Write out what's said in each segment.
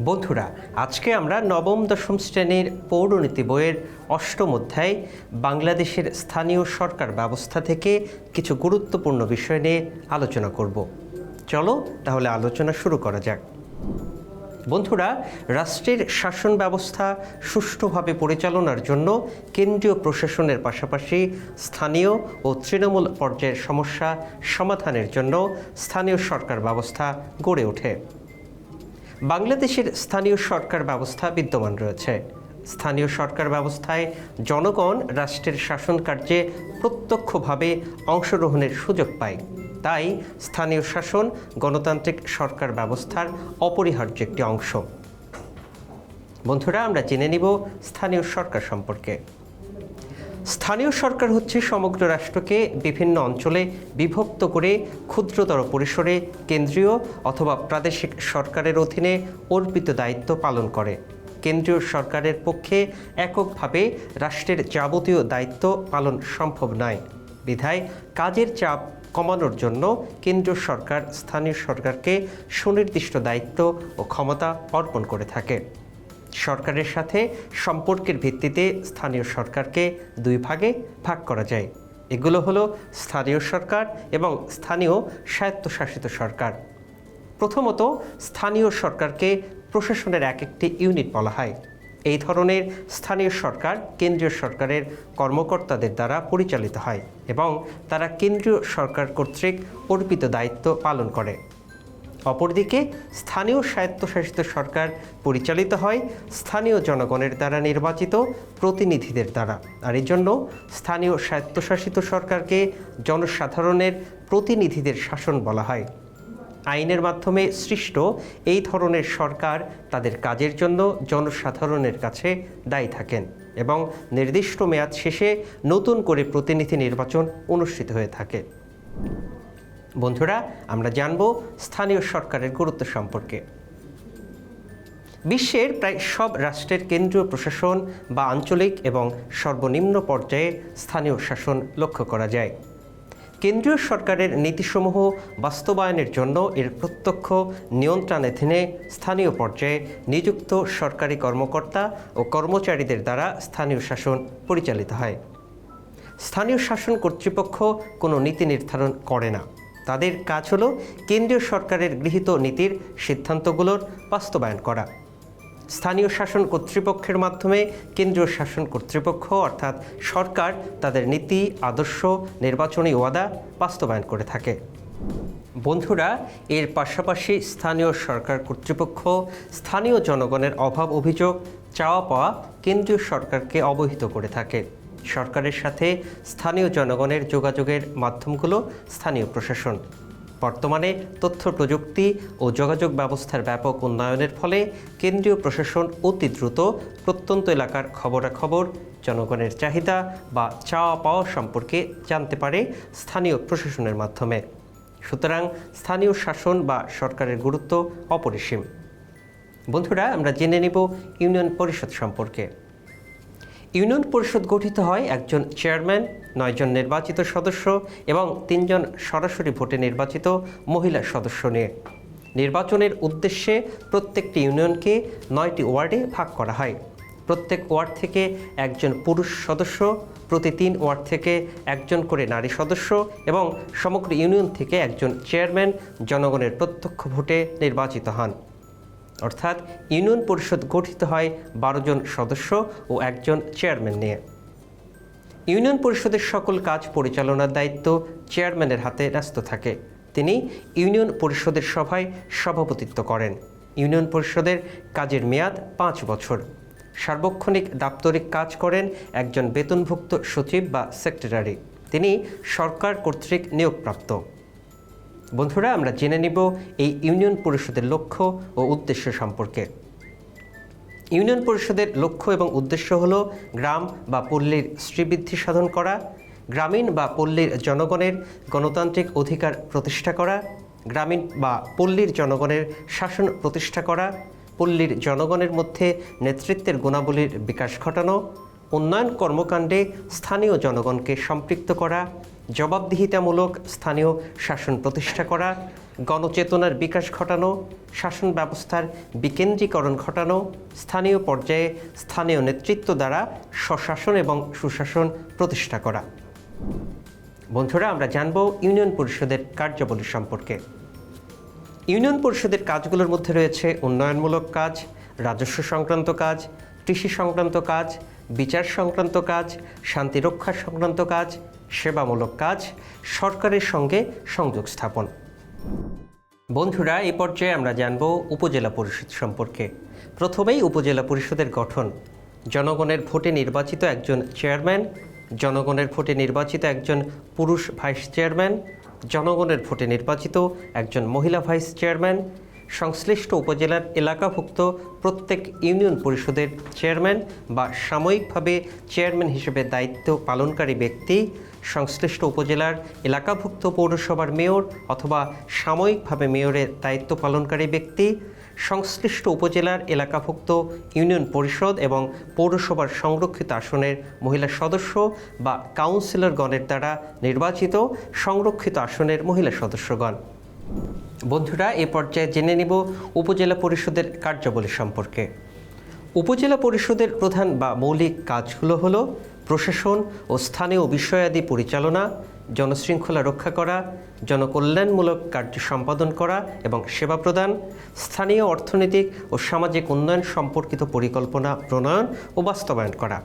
বন্ধুরা, আজকে আমরা নবম, দশম শ্রেণির পৌরনীতি বইয়ের অষ্টম অধ্যায়, বাংলাদেশের স্থানীয় সরকার ব্যবস্থা থেকে কিছু গুরুত্বপূর্ণ বিষয় নিয়ে আলোচনা করব। চলো তাহলে আলোচনা শুরু করা যাক। বন্ধুরা, রাষ্ট্রের শাসন ব্যবস্থা সুষ্ঠুভাবে পরিচালনার জন্য কেন্দ্রীয় প্রশাসনের পাশাপাশি স্থানীয় ও তৃণমূল পর্যায়ের সমস্যা সমাধানের জন্য স্থানীয় সরকার ব্যবস্থা গড়ে ওঠে। বাংলাদেশের স্থানীয় সরকার ব্যবস্থা বিদ্যমান রয়েছে। স্থানীয় সরকার ব্যবস্থায় জনগণ রাষ্ট্রের শাসন কার্যে প্রত্যক্ষভাবে অংশগ্রহণের সুযোগ পায়। তাই স্থানীয় শাসন গণতান্ত্রিক সরকার ব্যবস্থার অপরিহার্য একটি অংশ। বন্ধুরা, আমরা জেনে নিব স্থানীয় সরকার সম্পর্কে। স্থানীয় সরকার হচ্ছে সমগ্র রাষ্ট্রকে বিভিন্ন অঞ্চলে বিভক্ত করে ক্ষুদ্রতর পরিসরে কেন্দ্রীয় অথবা প্রাদেশিক সরকারের অধীনে অর্পিত দায়িত্ব পালন করে। কেন্দ্রীয় সরকারের পক্ষে এককভাবে রাষ্ট্রের যাবতীয় দায়িত্ব পালন সম্ভব নয়। বিধায় কাজের চাপ কমানোর জন্য কেন্দ্রীয় সরকার স্থানীয় সরকারকে সুনির্দিষ্ট দায়িত্ব ও ক্ষমতা অর্পণ করে থাকে। সরকারের সাথে সম্পর্কের ভিত্তিতে স্থানীয় সরকারকে দুই ভাগে ভাগ করা যায়। এগুলো হলো স্থানীয় সরকার এবং স্থানীয় স্বায়ত্তশাসিত সরকার। প্রথমত, স্থানীয় সরকারকে প্রশাসনের এক একটি ইউনিট বলা হয়। এই ধরনের স্থানীয় সরকার কেন্দ্রীয় সরকারের কর্মকর্তাদের দ্বারা পরিচালিত হয় এবং তারা কেন্দ্রীয় সরকার কর্তৃক অর্পিত দায়িত্ব পালন করে। অপরদিকে স্থানীয় স্বায়ত্তশাসিত সরকার পরিচালিত হয় স্থানীয় জনগণের দ্বারা নির্বাচিত প্রতিনিধিদের দ্বারা। আর এই জন্য স্থানীয় স্বায়ত্তশাসিত সরকারকে জনসাধারণের প্রতিনিধিদের শাসন বলা হয়। আইনের মাধ্যমে সৃষ্ট এই ধরনের সরকার তাদের কাজের জন্য জনসাধারণের কাছে দায়ী থাকেন এবং নির্দিষ্ট মেয়াদ শেষে নতুন করে প্রতিনিধি নির্বাচন অনুষ্ঠিত হয়ে থাকে। বন্ধুরা, আমরা জানব স্থানীয় সরকারের গুরুত্ব সম্পর্কে। বিশ্বের প্রায় সব রাষ্ট্রের কেন্দ্রীয় প্রশাসন বা আঞ্চলিক এবং সর্বনিম্ন পর্যায়ে স্থানীয় শাসন লক্ষ্য করা যায়। কেন্দ্রীয় সরকারের নীতিসমূহ বাস্তবায়নের জন্য এর প্রত্যক্ষ নিয়ন্ত্রণাধীনে স্থানীয় পর্যায়ে নিযুক্ত সরকারি কর্মকর্তা ও কর্মচারীদের দ্বারা স্থানীয় শাসন পরিচালিত হয়। স্থানীয় শাসন কর্তৃপক্ষ কোনো নীতি নির্ধারণ করে না। তাদের কাজ হলো কেন্দ্রীয় সরকারের গৃহীত নীতির সিদ্ধান্তগুলোর বাস্তবায়ন করা। স্থানীয় শাসন কর্তৃপক্ষের মাধ্যমে কেন্দ্রীয় শাসন কর্তৃপক্ষ অর্থাৎ সরকার তাদের নীতি, আদর্শ, নির্বাচনী ওয়াদা বাস্তবায়ন করে থাকে। বন্ধুরা, এর পাশাপাশি স্থানীয় সরকার কর্তৃপক্ষ স্থানীয় জনগণের অভাব অভিযোগ, চাওয়া পাওয়া কেন্দ্রীয় সরকারকে অবহিত করে থাকে। সরকারের সাথে স্থানীয় জনগণের যোগাযোগের মাধ্যমগুলো স্থানীয় প্রশাসন। বর্তমানে তথ্য প্রযুক্তি ও যোগাযোগ ব্যবস্থার ব্যাপক উন্নয়নের ফলে কেন্দ্রীয় প্রশাসন অতি দ্রুত প্রত্যন্ত এলাকার খবরাখবর, জনগণের চাহিদা বা চাওয়া পাওয়া সম্পর্কে জানতে পারে স্থানীয় প্রশাসনের মাধ্যমে। সুতরাং স্থানীয় শাসন বা সরকারের গুরুত্ব অপরিসীম। বন্ধুরা, আমরা জেনে নেব ইউনিয়ন পরিষদ সম্পর্কে। ইউনিয়ন পরিষদ গঠিত হয় একজন চেয়ারম্যান, নয়জন নির্বাচিত সদস্য এবং তিনজন সরাসরি ভোটে নির্বাচিত মহিলা সদস্য নিয়ে। নির্বাচনের উদ্দেশ্যে প্রত্যেকটি ইউনিয়নকে নয়টি ওয়ার্ডে ভাগ করা হয়। প্রত্যেক ওয়ার্ড থেকে একজন পুরুষ সদস্য, প্রতি তিন ওয়ার্ড থেকে একজন করে নারী সদস্য এবং সমগ্র ইউনিয়ন থেকে একজন চেয়ারম্যান জনগণের প্রত্যক্ষ ভোটে নির্বাচিত হন। অর্থাৎ ইউনিয়ন পরিষদ গঠিত হয় বারো জন সদস্য ও একজন চেয়ারম্যান নিয়ে। ইউনিয়ন পরিষদের সকল কাজ পরিচালনার দায়িত্ব চেয়ারম্যানের হাতে ন্যস্ত থাকে। তিনি ইউনিয়ন পরিষদের সভায় সভাপতিত্ব করেন। ইউনিয়ন পরিষদের কাজের মেয়াদ পাঁচ বছর। সার্বক্ষণিক দাপ্তরিক কাজ করেন একজন বেতনভুক্ত সচিব বা সেক্রেটারি। তিনি সরকার কর্তৃক নিয়োগপ্রাপ্ত। বন্ধুরা, আমরা জেনে নিব এই ইউনিয়ন পরিষদের লক্ষ্য ও উদ্দেশ্য সম্পর্কে। ইউনিয়ন পরিষদের লক্ষ্য এবং উদ্দেশ্য হল গ্রাম বা পল্লীর শ্রীবৃদ্ধি সাধন করা, গ্রামীণ বা পল্লীর জনগণের গণতান্ত্রিক অধিকার প্রতিষ্ঠা করা, গ্রামীণ বা পল্লীর জনগণের শাসন প্রতিষ্ঠা করা, পল্লীর জনগণের মধ্যে নেতৃত্বের গুণাবলীর বিকাশ ঘটানো, উন্নয়ন কর্মকাণ্ডে স্থানীয় জনগণকে সম্পৃক্ত করা জবাবদিহিতামূলক স্থানীয় শাসন প্রতিষ্ঠা করা, গণচেতনার বিকাশ ঘটানো, শাসন ব্যবস্থার বিকেন্দ্রীকরণ ঘটানো, স্থানীয় পর্যায়ে স্থানীয় নেতৃত্ব দ্বারা স্বশাসন এবং সুশাসন প্রতিষ্ঠা করা। বন্ধুরা, আমরা জানব ইউনিয়ন পরিষদের কার্যাবলী সম্পর্কে। ইউনিয়ন পরিষদের কাজগুলোর মধ্যে রয়েছে উন্নয়নমূলক কাজ, রাজস্ব সংক্রান্ত কাজ, কৃষি সংক্রান্ত কাজ বিচার সংক্রান্ত কাজ শান্তিরক্ষা সংক্রান্ত কাজ, সেবামূলক কাজ, সরকারের সঙ্গে সংযোগ স্থাপন। বন্ধুরা এই পর্যায়ে আমরা জানব উপজেলা পরিষদ সম্পর্কে। প্রথমেই উপজেলা পরিষদের গঠন। জনগণের ভোটে নির্বাচিত একজন চেয়ারম্যান, জনগণের ভোটে নির্বাচিত একজন পুরুষ ভাইস চেয়ারম্যান, জনগণের ভোটে নির্বাচিত একজন মহিলা ভাইস চেয়ারম্যান সংশ্লিষ্ট উপজেলার এলাকাভুক্ত প্রত্যেক ইউনিয়ন পরিষদের চেয়ারম্যান বা সাময়িকভাবে চেয়ারম্যান হিসেবে দায়িত্ব পালনকারী ব্যক্তি, সংশ্লিষ্ট উপজেলার এলাকাভুক্ত পৌরসভার মেয়র অথবা সাময়িকভাবে মেয়রের দায়িত্ব পালনকারী ব্যক্তি, সংশ্লিষ্ট উপজেলার এলাকাভুক্ত ইউনিয়ন পরিষদ এবং পৌরসভার সংরক্ষিত আসনের মহিলা সদস্য বা কাউন্সিলরগণের দ্বারা নির্বাচিত সংরক্ষিত আসনের মহিলা সদস্যগণ। বন্ধুরা, এ পর্যায়ে জেনে নিব উপজেলা পরিষদের কার্যাবলী সম্পর্কে। উপজেলা পরিষদের প্রধান বা মৌলিক কাজগুলো হলো প্রশাসন ও স্থানীয় বিষয়াদি পরিচালনা, জনশৃঙ্খলা রক্ষা করা, জনকল্যাণমূলক কার্য সম্পাদন করা এবং সেবা প্রদান, স্থানীয় অর্থনৈতিক ও সামাজিক উন্নয়ন সম্পর্কিত পরিকল্পনা প্রণয়ন ও বাস্তবায়ন করা।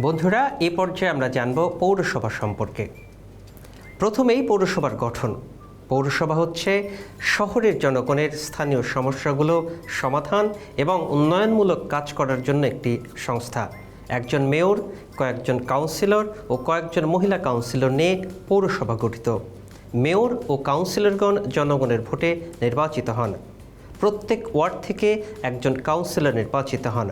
বন্ধুরা, এ পর্যায়ে আমরা জানব পৌরসভা সম্পর্কে। প্রথমেই পৌরসভার গঠন। পৌরসভা হচ্ছে শহরের জনগণের স্থানীয় সমস্যাগুলো সমাধান এবং উন্নয়নমূলক কাজ করার জন্য একটি সংস্থা। একজন মেয়র, কয়েকজন কাউন্সিলর ও কয়েকজন মহিলা কাউন্সিলর নিয়ে পৌরসভা গঠিত। মেয়র ও কাউন্সিলরগণ জনগণের ভোটে নির্বাচিত হন। প্রত্যেক ওয়ার্ড থেকে একজন কাউন্সিলর নির্বাচিত হন।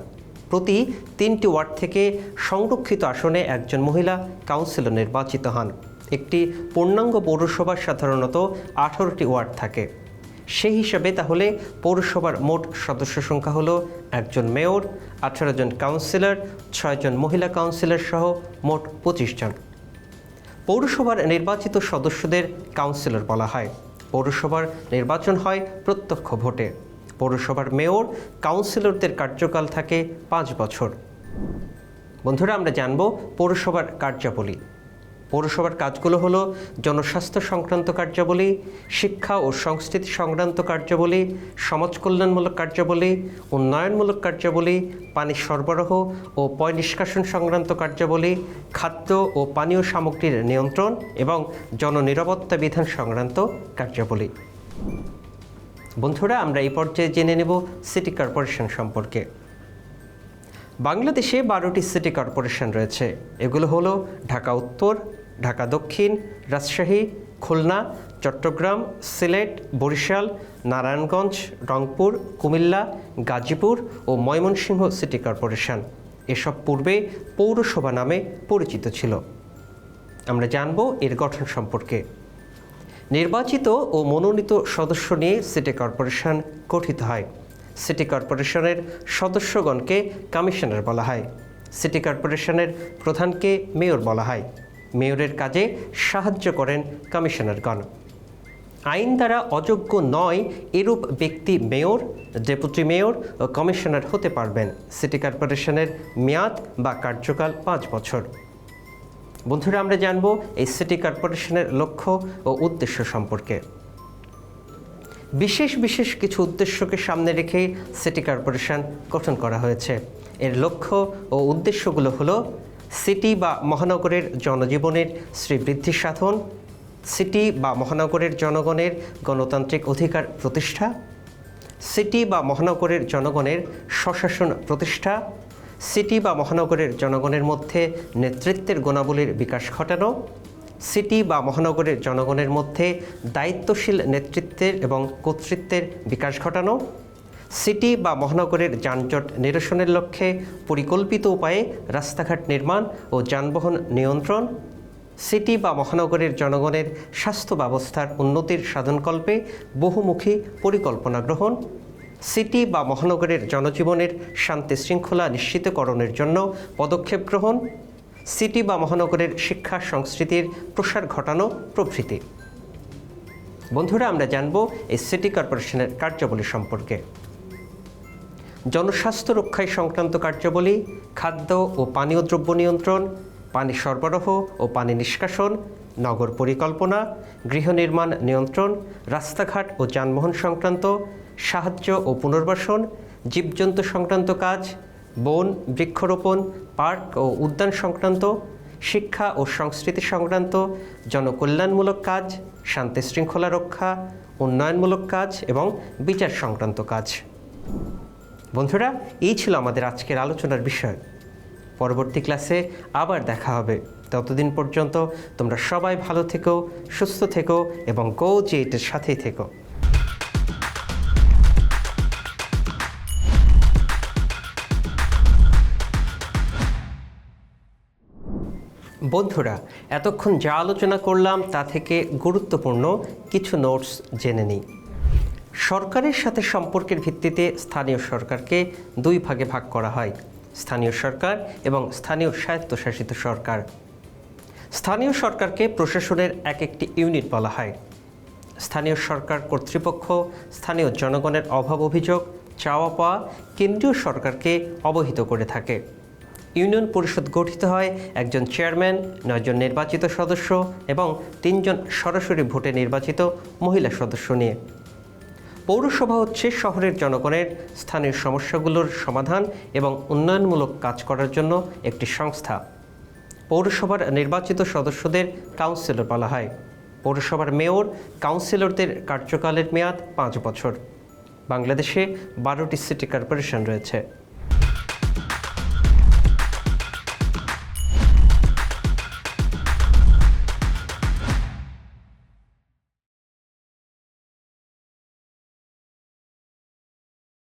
প্রতি তিনটি ওয়ার্ড থেকে সংরক্ষিত আসনে একজন মহিলা কাউন্সিলর নির্বাচিত হন। একটি পূর্ণাঙ্গ পৌরসভার সাধারণত আঠারোটি ওয়ার্ড থাকে। সেই হিসাবে তাহলে পৌরসভার মোট সদস্য সংখ্যা হলো একজন মেয়র, আঠারো জন কাউন্সিলর ছয়জন মহিলা কাউন্সিলর সহ মোট পঁচিশ জন। পৌরসভার নির্বাচিত সদস্যদের কাউন্সিলর বলা হয়। পৌরসভার নির্বাচন হয় প্রত্যক্ষ ভোটে। পৌরসভার মেয়র, কাউন্সিলরদের কার্যকাল থাকে পাঁচ বছর। বন্ধুরা, আমরা জানব পৌরসভার কার্যাবলী। পৌরসভার কাজগুলো হলো জনস্বাস্থ্য সংক্রান্ত কার্যাবলী, শিক্ষা ও সংস্কৃতি সংক্রান্ত কার্যাবলী, সমাজ কল্যাণমূলক কার্যাবলী, উন্নয়নমূলক কার্যাবলী, পানি সরবরাহ ও পয় নিষ্কাশন সংক্রান্ত কার্যাবলী, খাদ্য ও পানীয় সামগ্রীর নিয়ন্ত্রণ এবং জননিরাপত্তা বিধান সংক্রান্ত কার্যাবলী। বন্ধুরা, আমরা এই পর্যায়ে জেনে নেব সিটি কর্পোরেশন সম্পর্কে। বাংলাদেশে বারোটি সিটি কর্পোরেশন রয়েছে। এগুলো হলো ঢাকা উত্তর, ঢাকা দক্ষিণ, রাজশাহী, খুলনা, চট্টগ্রাম, সিলেট, বরিশাল, নারায়ণগঞ্জ, রংপুর, কুমিল্লা, গাজীপুর ও ময়মনসিংহ সিটি কর্পোরেশন। এসব পূর্বে পৌরসভা নামে পরিচিত ছিল। আমরা জানব এর গঠন সম্পর্কে। নির্বাচিত ও মনোনীত সদস্য নিয়ে সিটি কর্পোরেশন গঠিত হয়। সিটি কর্পোরেশনের সদস্যগণকে কমিশনার বলা হয়। সিটি কর্পোরেশনের প্রধানকে মেয়র বলা হয়। মেয়রের কাজে সাহায্য করেন কমিশনারগণ। আইন দ্বারা অযোগ্য নয় এরূপ ব্যক্তি মেয়র, ডেপুটি মেয়র ও কমিশনার হতে পারবেন সিটি কর্পোরেশনের মেয়াদ বা কার্যকাল পাঁচ বছর। বন্ধুরা, আমরা জানব এই সিটি কর্পোরেশনের লক্ষ্য ও উদ্দেশ্য সম্পর্কে। বিশেষ বিশেষ কিছু উদ্দেশ্যকে সামনে রেখে সিটি কর্পোরেশন গঠন করা হয়েছে। এর লক্ষ্য ও উদ্দেশ্যগুলো হলো সিটি বা মহানগরের জনজীবনের শ্রীবৃদ্ধি সাধন, সিটি বা মহানগরের জনগণের গণতান্ত্রিক অধিকার প্রতিষ্ঠা, সিটি বা মহানগরের জনগণের স্বশাসন প্রতিষ্ঠা, সিটি বা মহানগরের জনগণের মধ্যে নেতৃত্বের গুণাবলীর বিকাশ ঘটানো সিটি বা মহানগরের জনগণের মধ্যে দায়িত্বশীল নেতৃত্বের এবং কর্তৃত্বের বিকাশ ঘটানো, সিটি বা মহানগরের যানজট নিরসনের লক্ষ্যে পরিকল্পিত উপায়ে রাস্তাঘাট নির্মাণ ও যানবাহন নিয়ন্ত্রণ, সিটি বা মহানগরের জনগণের স্বাস্থ্য ব্যবস্থার উন্নতির সাধনকল্পে বহুমুখী পরিকল্পনা গ্রহণ, সিটি বা মহানগরের জনজীবনের শান্তি শৃঙ্খলা নিশ্চিতকরণের জন্য পদক্ষেপ গ্রহণ সিটি বা মহানগরের শিক্ষা সংস্কৃতির প্রসার ঘটানো প্রভৃতি। বন্ধুরা, আমরা জানব এই সিটি কর্পোরেশনের কার্যাবলী সম্পর্কে। জনস্বাস্থ্য রক্ষায় সংক্রান্ত কার্যাবলী, খাদ্য ও পানীয় দ্রব্য নিয়ন্ত্রণ, পানি সরবরাহ ও পানি নিষ্কাশন, নগর পরিকল্পনা, গৃহ নির্মাণ নিয়ন্ত্রণ, রাস্তাঘাট ও যানবাহন সংক্রান্ত সাহায্য ও পুনর্বাসন, জীবজন্তু সংক্রান্ত কাজ বন, বৃক্ষরোপণ, পার্ক ও উদ্যান সংক্রান্ত, শিক্ষা ও সংস্কৃতি সংক্রান্ত, জনকল্যাণমূলক কাজ, শান্তি শৃঙ্খলা রক্ষা, উন্নয়নমূলক কাজ এবং বিচার সংক্রান্ত কাজ। বন্ধুরা, এই ছিল আমাদের আজকের আলোচনার বিষয়। পরবর্তী ক্লাসে আবার দেখা হবে। ততদিন পর্যন্ত তোমরা সবাই ভালো থেকো, সুস্থ থেকো এবং গো জেটের সাথেই থেকো। বন্ধুরা, এতক্ষণ যা আলোচনা করলাম তা থেকে গুরুত্বপূর্ণ কিছু নোটস জেনে নিই। সরকারের সাথে সম্পর্কের ভিত্তিতে স্থানীয় সরকারকে দুই ভাগে ভাগ করা হয়, স্থানীয় সরকার এবং স্থানীয় স্বায়ত্তশাসিত সরকার। স্থানীয় সরকারকে প্রশাসনের এক একটি ইউনিট বলা হয়। স্থানীয় সরকার কর্তৃপক্ষ, স্থানীয় জনগণের অভাব অভিযোগ, চাওয়া পাওয়া, কেন্দ্রীয় সরকারকে অবহিত করে থাকে। ইউনিয়ন পরিষদ গঠিত হয় একজন চেয়ারম্যান, নয়জন নির্বাচিত সদস্য এবং তিনজন সরাসরি ভোটে নির্বাচিত মহিলা সদস্য নিয়ে। পৌরসভা হচ্ছে শহরের জনগণের স্থানীয় সমস্যাগুলোর সমাধান এবং উন্নয়নমূলক কাজ করার জন্য একটি সংস্থা। পৌরসভার নির্বাচিত সদস্যদের কাউন্সিলর বলা হয়। পৌরসভার মেয়র, কাউন্সিলরদের কার্যকালের মেয়াদ পাঁচ বছর। বাংলাদেশে বারোটি সিটি কর্পোরেশন রয়েছে।